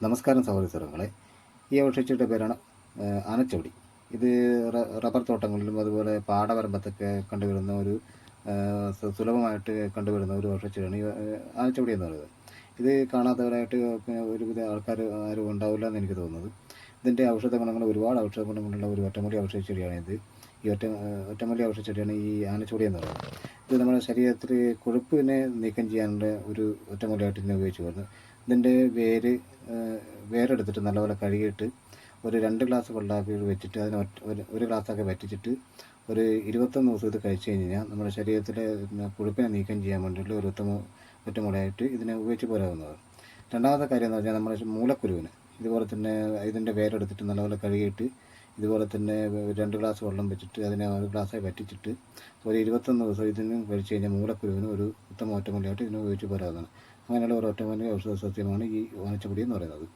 നമസ്കാരം സഹോദരി സഹോദരങ്ങളെ. ഈ ഔഷധിയുടെ പേരാണ് ആ, ആനച്ചവടി ഇത് റബ്ബർ തോട്ടങ്ങളിലും അതുപോലെ പാടവരമ്പത്തൊക്കെ കണ്ടുവരുന്ന ഒരു സുലഭമായിട്ട് കണ്ടുവരുന്ന ഒരു ഔഷധിയാണ് ഈ ആ, ആനച്ചവടി എന്ന് പറയുന്നത്. ഇത് കാണാത്തവരായിട്ട് ഒരുവിധ ആൾക്കാർ ആരും ഉണ്ടാവില്ല എന്ന് എനിക്ക് തോന്നുന്നത്. ഇതിന്റെ ഔഷധ ഗുണങ്ങൾ ഒരുപാട് ഔഷധ ഗുണങ്ങളുള്ള ഒരു ഒറ്റമൂലി ഔഷധ ചെടിയാണ് ഇത്. ഈ ഒറ്റ ഒറ്റമൂലി ഔഷധ ചെടിയാണ് ഈ ആനച്ചൂടി എന്ന് പറയുന്നത്. ഇത് നമ്മുടെ ശരീരത്തിൽ കൊഴുപ്പിനെ നീക്കം ചെയ്യാനുള്ള ഒരു ഒറ്റമൂലിയായിട്ട് ഇതിനെ ഉപയോഗിച്ച് വരുന്നത് ഇതിന്റെ വേര് വേരെടുത്തിട്ട് നല്ലപോലെ കഴുകിയിട്ട് ഒരു രണ്ട് ഗ്ലാസ് വെള്ളമാക്കി വെച്ചിട്ട് അതിന് ഒരു ഒരു ഗ്ലാസ്സൊക്കെ വറ്റിച്ചിട്ട് ഒരു ഇരുപത്തൊന്ന് ദിവസം ഇത് കഴിച്ചു കഴിഞ്ഞ് കഴിഞ്ഞാൽ നമ്മുടെ ശരീരത്തിലെ കൊഴുപ്പിനെ നീക്കം ചെയ്യാൻ വേണ്ടിയിട്ടുള്ള ഒരു ഉത്തമ ഒറ്റമുളയായിട്ട് ഇതിനെ ഉപയോഗിച്ച് പോരാവുന്നത് രണ്ടാമത്തെ കാര്യം എന്ന് പറഞ്ഞാൽ നമ്മുടെ മൂലക്കുരുവിന് ഇതുപോലെ തന്നെ ഇതിന്റെ വേരെടുത്തിട്ട് നല്ലപോലെ കഴുകിയിട്ട് ഇതുപോലെ തന്നെ രണ്ട് ഗ്ലാസ് വെള്ളം വെച്ചിട്ട് അതിനെ ഒരു ഗ്ലാസ്സായി വറ്റിച്ചിട്ട് ഒരു ഇരുപത്തൊന്ന് ദിവസം ഇതിന് കഴിച്ച് കഴിഞ്ഞാൽ മൂലക്കുരുവിന് ഒരു ഉത്തമ ഒറ്റമൂലിയായിട്ട് ഇതിനെ ഉപയോഗിച്ച് പോരാതാണ് അങ്ങനെയുള്ള ഒരു ഒറ്റമൂലി ഔഷധ സസ്യമാണ് ഈ വാണിച്ചപ്പൊടി എന്ന് പറയുന്നത്.